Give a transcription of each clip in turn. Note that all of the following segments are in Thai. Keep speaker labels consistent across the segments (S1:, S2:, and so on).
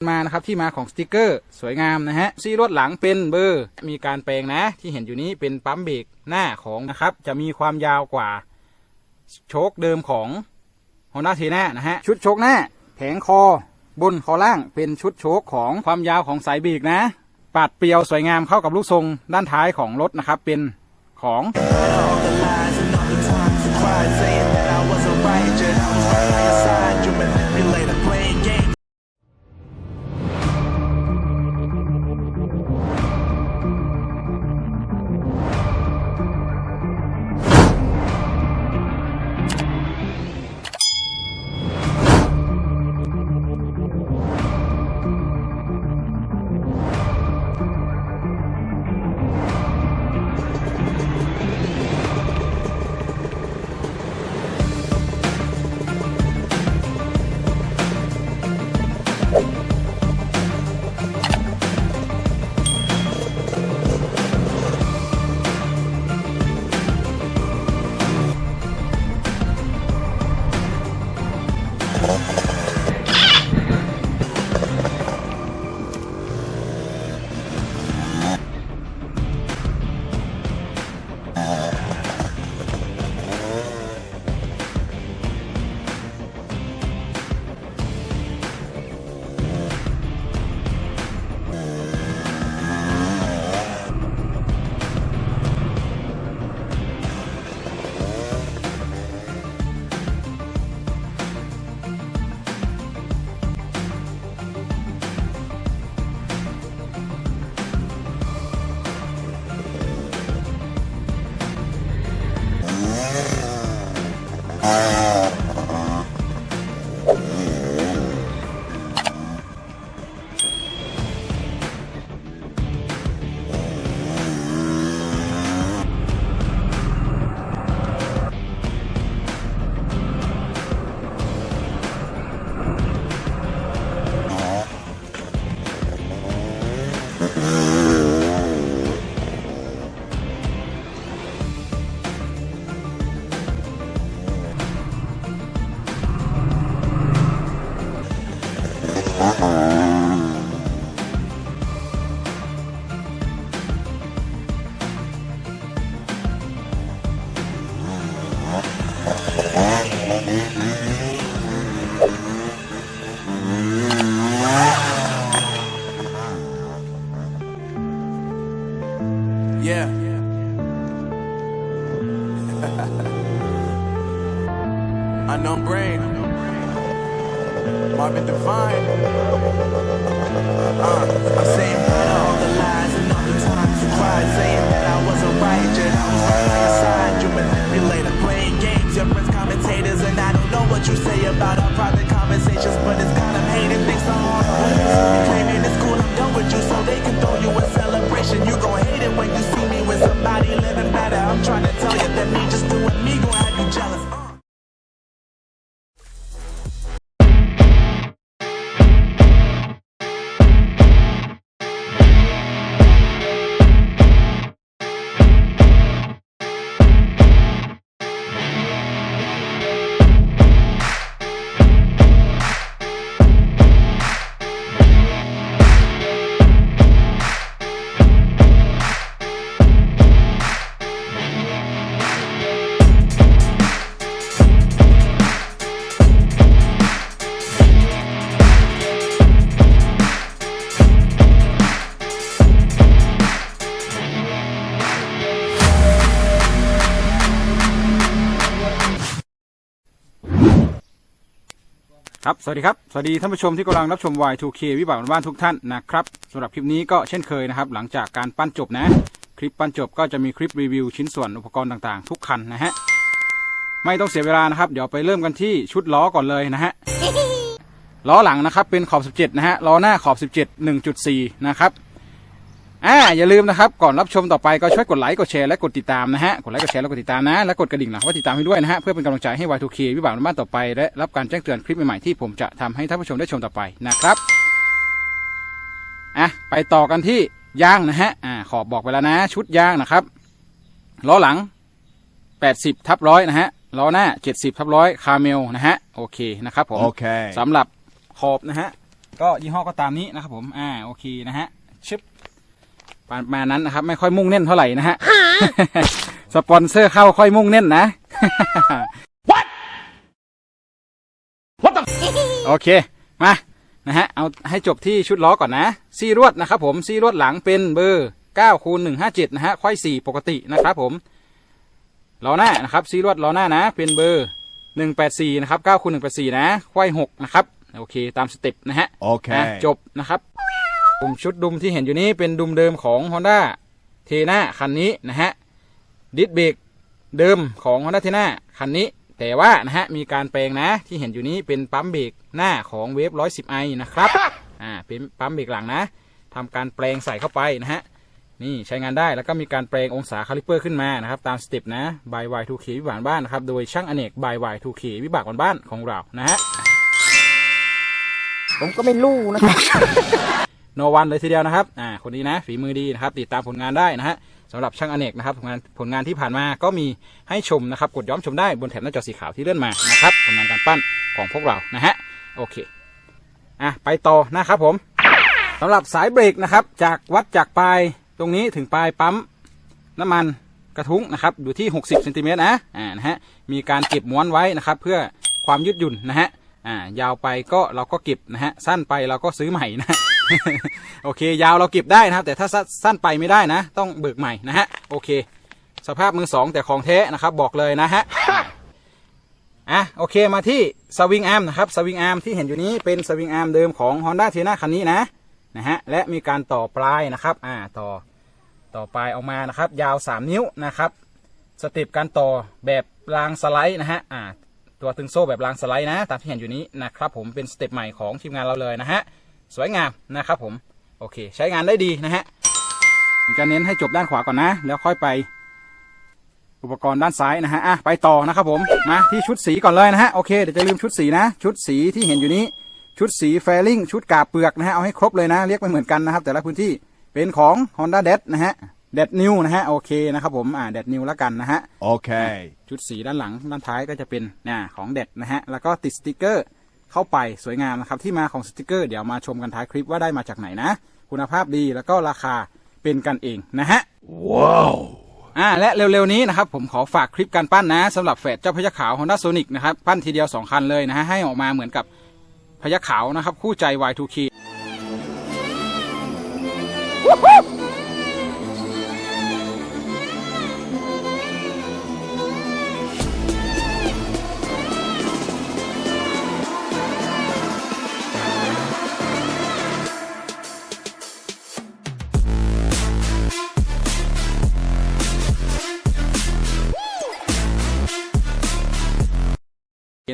S1: มานะครับที่มาของสติกเกอร์สวยงามนะฮะซี่รถหลังเป็นเบอร์ มีการแปลงนะ ที่เห็นอยู่นี้เป็นปั๊มเบรกหน้าของนะครับ จะมีความยาวกว่าโชคเดิมของ Honda t e n a นะฮะชุดโชคหน้า แผงคอบนคอล่างเป็นชุดโชคของความยาวของสายเบรกนะ ปาดเปรียวสวยงามเข้ากับลูกทรงด้านท้ายของรถนะครับเป็นของ
S2: commentators, and I don't know what you say about our private conversations, but it's of hating things so hard. You claiming it's cool, I'm done with you, so they can throw you a celebration. You gon' hate it when you see me with somebody living better. I'm trying to tell you that me just doing me gon' have you jealous.
S1: สวัสดีครับ สวัสดีท่านผู้ชมที่กำลังรับชม Y2K วิบากบ้านทุกท่านนะครับสำหรับคลิปนี้ก็เช่นเคยนะครับ หลังจากการปั้นจบนะ คลิปปั้นจบก็จะมีคลิปรีวิวชิ้นส่วนอุปกรณ์ต่างๆ ทุกคันนะฮะ ไม่ต้องเสียเวลานะครับ เดี๋ยวไปเริ่มกันที่ชุดล้อก่อนเลยนะฮะ ล้อหลังนะครับเป็นขอบ 17 นะฮะ ล้อหน้าขอบ 17 1.4 นะครับ อ่าอย่าลืมนะครับ ก่อนรับชมต่อไปก็ช่วยกดไลค์กดแชร์และกดติดตามนะฮะกดไลค์กดแชร์และกดติดตามนะ และกดกระดิ่งหลังไว่าติดตามให้ด้วยนะฮะเพื่อเป็นกำลังใจให้ Y2K วิบากบ้านต่อไปและรับการแจ้งเตือนคลิปใหม่ๆที่ผมจะทำให้ท่านผู้ชมได้ชมต่อไปนะครับอะไปต่อกันที่ยางนะฮะอ่าขอบบอกไปแล้วนะ ชุดยางนะครับล้อหลัง 80ทับร้อยนะฮะล้อหน้า 70ทับร้อยคาเมลนะฮะโอเคนะครับผม
S3: Okay.
S1: สำหรับขอบนะฮะก็ยี่ห้อก็ตามนี้นะครับผมอ่าโอเคนะฮะชึบ ประมาณนั้นนะครับ ไม่ค่อยมุ่งเน้นเท่าไหร่นะฮะสปอนเซอร์เข้าค่อยมุ่งเน้นนะโอเค มานะฮะเอาให้จบที่ชุดล้อก่อนนะซีรวดนะครับผมซีรวดหลังเป็นเบอร์9คูณ157นะฮะค่อย4ปกตินะครับผมล้อหน้านะครับซีรวดล้อหน้านะ เป็นเบอร์184นะครับ9คูณ184นะค่อย6นะครับโอเค ตามสเต็ปนะฮะ
S3: Okay.
S1: อะจบนะครับ ผมชุดดุมที่เห็นอยู่นี้เป็นดุมเดิมของ Honda เทนาคันนี้นะฮะดิสเบรกเดิมของ Honda เทนาคันนี้ แต่ว่านะฮะมีการแปลงนะที่เห็นอยู่นี้เป็นปั๊มเบรกหน้าของเวฟ110 i นะครับอ่าเป็นปั๊มเบรกหลังนะทำการแปลงใส่เข้าไปนะฮะนี่ใช้งานได้แล้วก็มีการแปลงองศาคาลิเปอร์ขึ้นมานะครับตามสเต็ปนะ by Y2K วิบากบ้านนะครับโดยช่างอเนก by Y2K วิบากบ้านของเรานะฮะ
S3: ผมก็ไม่รู้นะครับ
S1: โนวันเลยทีเดียวนะครับอ่าคนนี้นะฝีมือดีนะครับติดตามผลงานได้นะฮะสำหรับช่างอเนกนะครับผลงานผลงานที่ผ่านมาก็มีให้ชมนะครับ กดย้อมชมได้บนแถบหน้าจอสีขาวที่เลื่อนมานะครับผลงานการปั้นของพวกเรานะฮะโอเคอะไปต่อนะครับผมสำหรับสายเบรกนะครับ จากวัดจากปลายตรงนี้ถึงปลายปั๊มน้ำมันกระทุ้งนะครับอยู่ที่ 60เซนติเมตรนะอ่านะฮะมีการเก็บม้วนไว้นะครับ เพื่อความยืดหยุ่นนะฮะ อ่ายาวไปก็เราก็เก็บนะฮะสั้นไปเราก็ซื้อใหม่นะโอเค ยาวเราเก็บได้นะครับ แต่ถ้าสั้นสั้นไปไม่ได้นะ ต้องเบิกใหม่นะฮะโอเค สภาพมือสองแต่ของแท้นะครับบอกเลยนะฮะอะโอเคมาที่สวิงอาร์มนะครับสวิงอาร์มที่เห็นอยู่นี้เป็นสวิงอาร์มเดิมของ Honda t e n a คันนี้นะนะฮะและมีการต่อปลายนะครับอ่าต่อต่อปลายออกมานะครับ ยาว 3 นิ้วนะครับสเต็ปการต่อแบบรางสไลด์นะฮะอ่า ตัวตึงโซ่แบบรางสไลด์นะตามที่เห็นอยู่นี้นะครับผมเป็นสเต็ปใหม่ของทีมงานเราเลยนะฮะสวยงามนะครับผมโอเค ใช้งานได้ดีนะฮะจะเน้นให้จบด้านขวาก่อนนะ แล้วค่อยไป อุปกรณ์ด้านซ้ายนะฮะอะไปต่อนะครับผมมาที่ชุดสีก่อนเลยนะฮะโอเคเดี๋ยวจะลืมชุดสีนะ ชุดสีที่เห็นอยู่นี้ ชุดสีแฟลิงชุดกาบเปลือกนะฮะเอาให้ครบเลยนะ เรียกไม่เหมือนกันนะครับ แต่ละพื้นที่เป็นของ Honda d e นะฮะ d e ดนิวนะฮะโอเคนะครับผมอ่า d e ดนิวแล้วกันนะฮะ
S3: Okay.
S1: ชุดสีด้านหลังด้านท้ายก็จะเป็นน่ะของเด็ดนะฮะแล้วก็ติดสติกเกอร์เข้าไปสวยงามนะครับที่มาของสติกเกอร์เดี๋ยวมาชมกันท้ายคลิปว่าได้มาจากไหนนะ คุณภาพดีแล้วก็ราคาเป็นกันเองนะฮะ
S3: Wow.
S1: อ่าและเร็วๆนี้นะครับผมขอฝากคลิปการปั้นนะสำหรับแฝดเจ้าพยัคฆ์ขาว Honda Sonic นะครับปั้นทีเดียว 2 คันเลยนะฮะให้ออกมาเหมือนกับพยัคฆ์ขาวนะครับคู่ใจ Y2K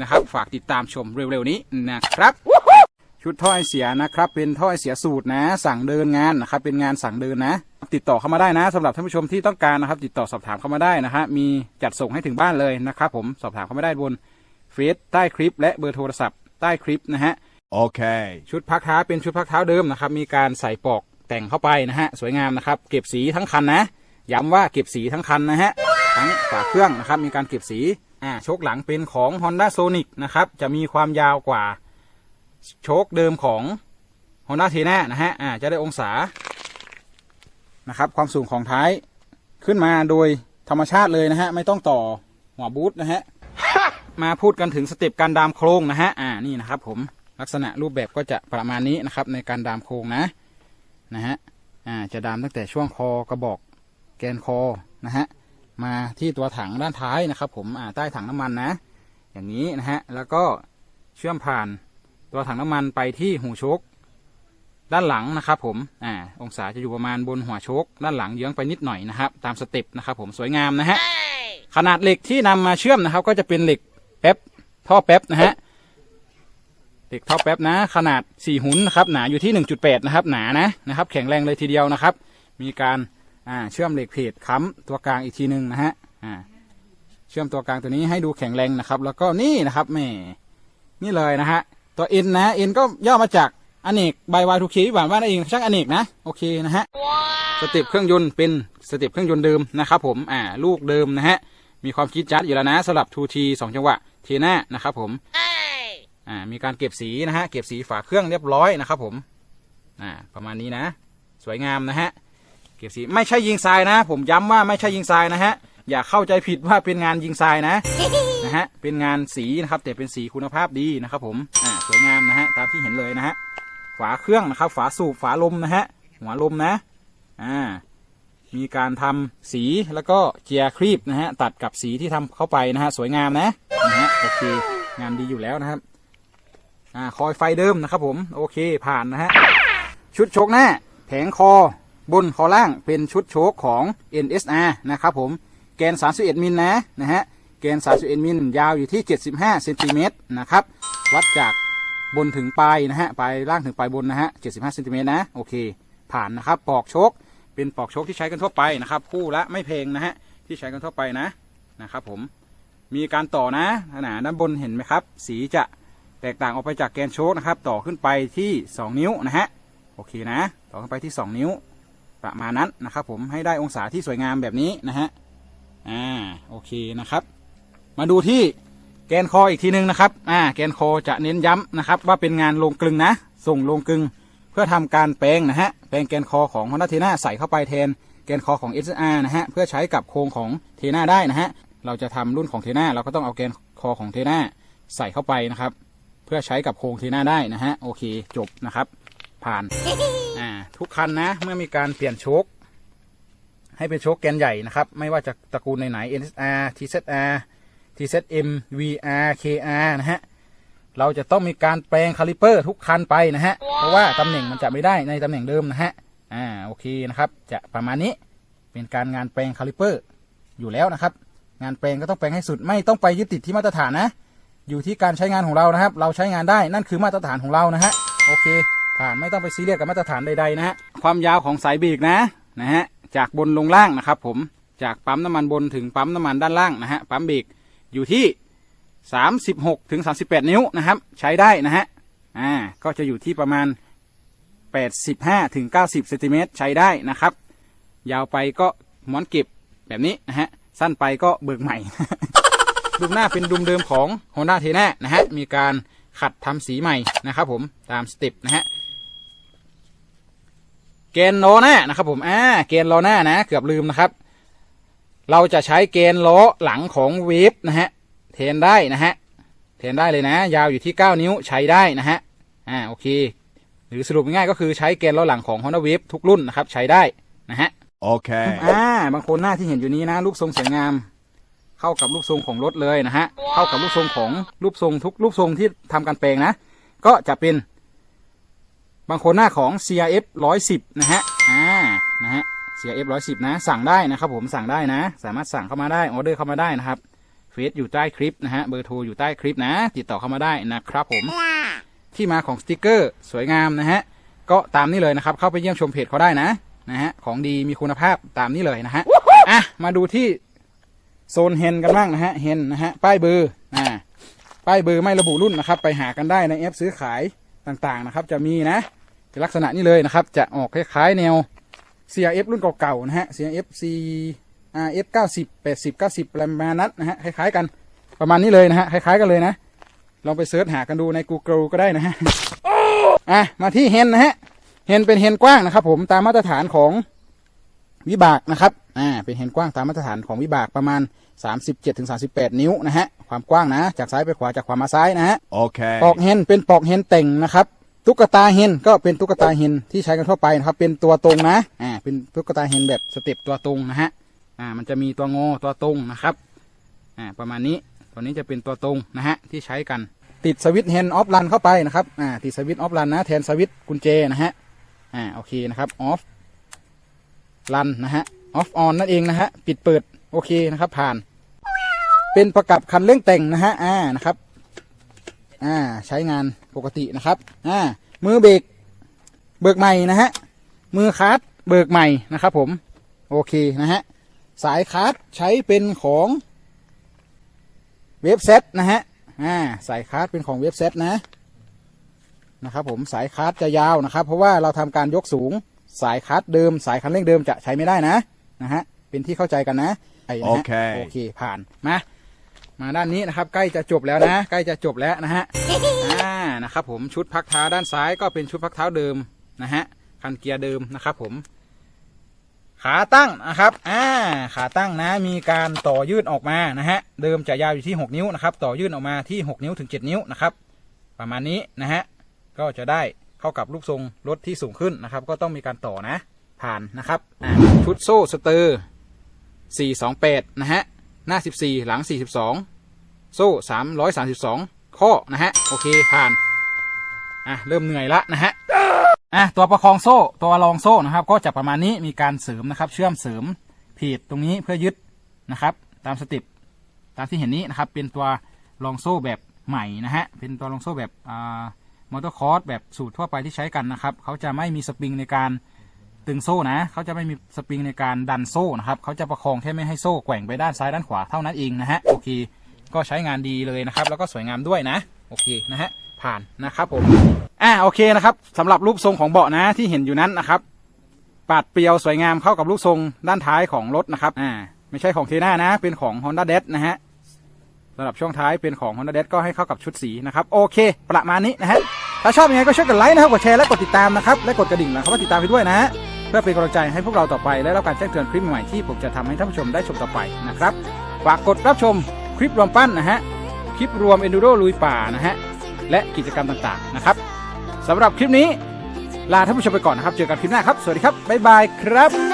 S1: นะครับ ฝากติดตามชมเร็วๆนี้นะครับชุดท่อไอเสียนะครับ เป็นท่อไอเสียสูตรนะ สั่งเดินงานนะครับ เป็นงานสั่งเดินนะ ติดต่อเข้ามาได้นะสำหรับท่านผู้ชมที่ต้องการนะครับ ติดต่อสอบถามเข้ามาได้นะฮะมีจัดส่งให้ถึงบ้านเลยนะครับ ผมสอบถามเข้ามาได้บนเฟซใต้คลิป และเบอร์โทรศัพท์ใต้คลิปนะฮะ
S3: Okay.
S1: ชุดพักเท้าเป็นชุดพักเท้าเดิมนะครับ มีการใส่ปลอกแต่งเข้าไปนะฮะสวยงามนะครับ เก็บสีทั้งคันนะ ย้ำว่าเก็บสีทั้งคันนะฮะทั้งฝาเครื่องนะครับ มีการเก็บสี อ่าโชคหลังเป็นของ Honda Sonic นะครับ จะมีความยาวกว่า โชคเดิมของ Honda t e n a นะฮะอ่าจะได้องศานะครับ ความสูงของท้ายขึ้นมาโดยธรรมชาติเลยนะฮะ ไม่ต้องต่อหัวบูทนะฮะ มาพูดกันถึงสเต็ปการดามโครงนะฮะ อ่านี่นะครับผมลักษณะรูปแบบก็จะประมาณนี้นะครับ ในการดามโครงนะนะฮะอ่าจะดามตั้งแต่ช่วงคอกระบอกแกนคอนะฮะ มาที่ตัวถังด้านท้ายนะครับ ผมอ่าใต้ถังน้ำมันนะ อย่างนี้นะฮะแล้วก็เชื่อมผ่านตัวถังน้ำมันไปที่หูชคด้านหลังนะครับ ผมอ่าองศาจะอยู่ประมาณบนหัวชคด้านหลังเยื้องไปนิดหน่อยนะครับ ตามสเต็ปนะครับ ผมสวยงามนะฮะขนาดเหล็กที่นำมาเชื่อมนะครับ ก็จะเป็นเหล็กแป๊บท่อแป๊บนะฮะเหล็กท่อแป๊บนะ ขนาด 4 หุนนะครับหนาอยู่ที่ 1.8 นะครับ หนานะนะครับ แข็งแรงเลยทีเดียวนะครับ มีการ อ่าเชื่อมเหล็กเพจค้ำตัวกลางอีกทีหนึ่งนะฮะอ่าเชื่อมตัวกลางตัวนี้ให้ดูแข็งแรงนะครับ แล้วก็นี่นะครับแม่นี่เลยนะฮะตัวเอ็นนะเอ็นก็ย่อมาจากอเนกใบวายทูเคหวานว่านั่นเองช่างอเนกนะโอเคนะฮะสเต็ปเครื่องยนต์เป็นสเต็ปเครื่องยนต์เดิมนะครับผมอ่าลูกเดิมนะฮะมีความคิดจัดอยู่แล้วนะสำหรับ 2T 2จังหวะเทน่านะครับผมอ่ามีการเก็บสีนะฮะเก็บสีฝาเครื่องเรียบร้อยนะครับผมอ่าประมาณนี้นะ สวยงามนะฮะ เก็บสีไม่ใช่ยิงทรายนะ ผมย้ำว่าไม่ใช่ยิงทรายนะฮะ อย่าเข้าใจผิดว่าเป็นงานยิงทรายนะนะฮะเป็นงานสีนะครับ แต่เป็นสีคุณภาพดีนะครับ ผมอ่าสวยงามนะฮะตามที่เห็นเลยนะฮะฝาเครื่องนะครับ ฝาสูบฝาลมนะฮะหัวลมนะอ่ามีการทำสีแล้วก็เจียร์ครีบนะฮะตัดกับสีที่ทำเข้าไปนะฮะสวยงามนะนะฮะโอเคงานดีอยู่แล้วนะครับอ่าคอยไฟเดิมนะครับ ผมโอเคผ่านนะฮะชุดโชกหน้าแผงคอ บนคอล่างเป็นชุดโชกของ NSR นะครับผมแกน 31 มิลนะนะฮะแกน 31 มิลยาวอยู่ที่ 75เซนติเมตรนะครับวัดจากบนถึงปลายนะฮะปลายล่างถึงปลายบนนะฮะ75เซนติเมตรนะโอเค ผ่านนะครับปอกโชคเป็นปอกโชคที่ใช้กันทั่วไปนะครับคู่ละไม่แพงนะฮะที่ใช้กันทั่วไปนะนะครับผมมีการต่อนะขนาดด้านบนเห็นไหมครับ สีจะแตกต่างออกไปจากแกนโชคนะครับ ต่อขึ้นไปที่ 2 นิ้วนะฮะโอเคนะ ต่อขึ้นไปที่ 2 นิ้ว ประมาณนั้นนะครับผมให้ได้องศาที่สวยงามแบบนี้นะฮะอ่าโอเคนะครับ มาดูที่แกนคออีกทีหนึ่งนะครับอ่าแกนคอจะเน้นย้ำนะครับ ว่าเป็นงานลงกลึงนะ ส่งลงกลึงเพื่อทำการแปลงนะฮะแปลงแกนคอของ Honda t e n a ใส่เข้าไปแทนแกนคอของ SR นะฮะเพื่อใช้กับโครงของเทน่าได้นะฮะเราจะทำรุ่นของเทน่าเราก็ต้องเอาแกนคอของเทน่าใส่เข้าไปนะครับ เพื่อใช้กับโครงเทน่าได้นะฮะโอเคจบนะครับ ผ่าน ทุกคันนะ เมื่อมีการเปลี่ยนโชคให้เป็นโชคแกนใหญ่นะครับ ไม่ว่าจะตระกูลไหนๆ NSR TZR TZM VR KR นะฮะ เราจะต้องมีการแปลงคาลิเปอร์ทุกคันไปนะฮะ เพราะว่าตำแหน่งมันจะไม่ได้ในตำแหน่งเดิมนะฮะ อ่า โอเคนะครับ จะประมาณนี้เป็นการงานแปลงคาลิเปอร์อยู่แล้วนะครับ งานแปลงก็ต้องแปลงให้สุด ไม่ต้องไปยึดติดที่มาตรฐานนะ อยู่ที่การใช้งานของเรานะครับ เราใช้งานได้ นั่นคือมาตรฐานของเรานะฮะ โอเค ผ่านไม่ต้องไปซีเรียสกับมาตรฐานใดๆนะฮะความยาวของสายเบรกนะนะฮะจากบนลงล่างนะครับผมจากปั๊มน้ำมันบนถึงปั๊มน้ำมันด้านล่างนะฮะปั๊มเบรกอยู่ที่ 36ถึง38 นิ้วนะครับ ใช้ได้นะฮะอ่าก็จะอยู่ที่ประมาณ 85ถึง90เซนติเมตรใช้ได้นะครับ ยาวไปก็ม้วนเก็บแบบนี้นะฮะสั้นไปก็เบิกใหม่ดุมหน้าเป็นดุมเดิมของ Honda t e n a นะฮะมีการขัดทำสีใหม่นะครับผมตามสเต็ปนะฮะ เกณฑ์ล้อหน้านะครับผมอ่าเกณฑ์ล้อหน้านะ เกือบลืมนะครับ เราจะใช้เกณฑ์ล้อหลังของเวฟนะฮะเทนได้นะฮะเทนได้เลยนะ ยาวอยู่ที่ 9 นิ้วใช้ได้นะฮะอ่าโอเค หรือสรุปง่ายๆก็คือใช้เกณฑ์ล้อหลังของ Honda Wave ทุกรุ่นนะครับใช้ได้นะฮะ
S3: Okay.
S1: อ่าบางคนหน้าที่เห็นอยู่นี้นะรูปทรงสวยงาม เข้ากับรูปทรงของรถเลยนะฮะเข้ากับรูปทรงของรูปทรงทุกรูปทรงที่ทำการแปลงนะ ก็จะเป็น บางคนหน้าของ CRF 110 นะฮะ อ่า นะฮะ CRF 110 นะ สั่งได้นะครับผม สั่งได้นะ สามารถสั่งเข้ามาได้ ออเดอร์เข้ามาได้นะครับ เฟซอยู่ใต้คลิปนะฮะ เบอร์โทรอยู่ใต้คลิปนะ ติดต่อเข้ามาได้นะครับผม ที่มาของสติกเกอร์สวยงามนะฮะ ก็ตามนี้เลยนะครับ เข้าไปเยี่ยมชมเพจเขาได้นะ นะฮะ ของดีมีคุณภาพตามนี้เลยนะฮะ อะ มาดูที่โซนเฮนกันบ้างนะฮะ เฮนนะฮะ ป้ายเบอร์ อ่า ป้ายเบอร์ไม่ระบุรุ่นนะครับ ไปหากันได้ในแอปซื้อขาย ต่างๆนะครับ จะมีนะจะลักษณะนี้เลยนะครับ จะออกคล้ายๆแนว CRF รุ่นเก่าๆนะฮะ CRF C RF 90 80 90ประมาณนั้นนะฮะคล้ายๆกันประมาณนี้เลยนะฮะคล้ายๆกันเลยนะลองไปเสิร์ชหากันดูใน Google ก็ได้นะฮะอะมาที่เฮนนะฮะเฮนเป็นเฮนกว้างนะครับ ผมตามมาตรฐานของวิบากนะครับ อ่า เป็นเฮนกว้างตามมาตรฐานของวิบากประมาณ 37-38 นิ้วนะฮะ ความกว้างนะ จากซ้ายไปขวาจากขวามาซ้ายนะฮะ
S3: Okay.
S1: ปอกเฮนเป็นปอกเฮนแต่งนะครับตุ๊กตาเฮนก็เป็นตุ๊กตาเฮนที่ใช้กันทั่วไปนะครับเป็นตัวตรงนะอ่าเป็นตุ๊กตาเฮนแบบสเต็ปตัวตรงนะฮะอ่ามันจะมีตัวงอตัวตรงนะครับอ่าประมาณนี้ตัวนี้จะเป็นตัวตรงนะฮะที่ใช้กันติดสวิตช์เฮนออฟรันเข้าไปนะครับอ่าติดสวิตช์ออฟรันนะแทนสวิตช์กุญแจนะฮะอ่าโอเคนะครับออฟรันนะฮะออฟออนนั่นเองนะฮะปิดเปิดโอเคนะครับผ่าน เป็นประกับคันเร่งแต่งนะฮะอ่านะครับ อ่าใช้งานปกตินะครับอ่ามือเบรกเบิกใหม่นะฮะมือคาร์ดเบิกใหม่นะครับผมโอเคนะฮะสายคาร์ดใช้เป็นของเว็บเซตนะฮะอ่าสายคาร์ดเป็นของเว็บเซตนะนะครับผมสายคาร์ดจะยาวนะครับ เพราะว่าเราทำการยกสูงสายคาร์ดเดิม สายคันเร่งเดิมจะใช้ไม่ได้นะนะฮะเป็นที่เข้าใจกันนะไอ้นะฮะ
S3: โอเค
S1: โอเคผ่านมา มาด้านนี้นะครับ ใกล้จะจบแล้วนะ ใกล้จะจบแล้วนะฮะอ่านะครับผมชุดพักเท้าด้านซ้ายก็เป็นชุดพักเท้าเดิมนะฮะคันเกียร์เดิมนะครับผม ขาตั้งนะครับอ่าขาตั้งนะมีการต่อยืดออกมานะฮะเดิมจะยาวอยู่ที่ 6 นิ้วนะครับ ต่อยืดออกมาที่ 6 นิ้วถึง 7 นิ้วนะครับ ประมาณนี้นะฮะก็จะได้เข้ากับรูปทรงรถที่สูงขึ้นนะครับ ก็ต้องมีการต่อนะผ่านนะครับอ่าชุดโซ่สเตอร์428 นะฮะ หน้า 14 หลัง 42 โซ่332ข้อนะฮะ โอเคผ่าน อะ เริ่มเหนื่อยละนะฮะ อะ ตัวประคองโซ่ตัวรองโซ่นะครับ ก็จะประมาณนี้มีการเสริมนะครับ เชื่อมเสริมผีดตรงนี้เพื่อยึดนะครับ ตามสติปตามที่เห็นนี้นะครับ เป็นตัวรองโซ่แบบใหม่นะฮะ เป็นตัวรองโซ่แบบอ่ามอเตอร์คอร์สแบบสูตรทั่วไปที่ใช้กันนะครับเขาจะไม่มีสปริงในการตึงโซ่นะเขาจะไม่มีสปริงในการดันโซ่นะครับเขาจะประคองแค่ไม่ให้โซ่แกว่งไปด้านซ้ายด้านขวาเท่านั้นเองนะฮะโอเค ก็ใช้งานดีเลยนะครับ แล้วก็สวยงามด้วยนะ โอเคนะฮะผ่านนะครับผมอ่าโอเคนะครับสำหรับรูปทรงของเบาะนะที่เห็นอยู่นั้นนะครับปาดเปรียวสวยงามเข้ากับรูปทรงด้านท้ายของรถนะครับอ่าไม่ใช่ของเทน่านะ เป็นของ Honda d e นะฮะสำหรับช่วงท้ายเป็นของ Honda d e ก็ให้เข้ากับชุดสีนะครับ โอเค ประมาณนี้นะฮะถ้าชอบยังไงก็ช่วยกดไลค์นะครับกดแชร์และกดติดตามนะครับและกดกระดิ่งนะครับว่าติดตามไปด้วยนะเพื่อเป็นกำลังใจให้พวกเราต่อไปและรับการแจ้งเตือนคลิปใหม่ๆที่ผมจะทำให้ท่านผู้ชมได้ชมต่อไปนะครับฝากกดรับชม ลิปรวมปั้นนะฮะ คลิปรวมเอนดูโรลุยป่านะฮะ และกิจกรรมต่างๆนะครับสำหรับคลิปนี้ลาท่านผู้ชมไปก่อนนะครับ เจอกันคลิปหน้าครับ สวัสดีครับ บ๊ายบายครับ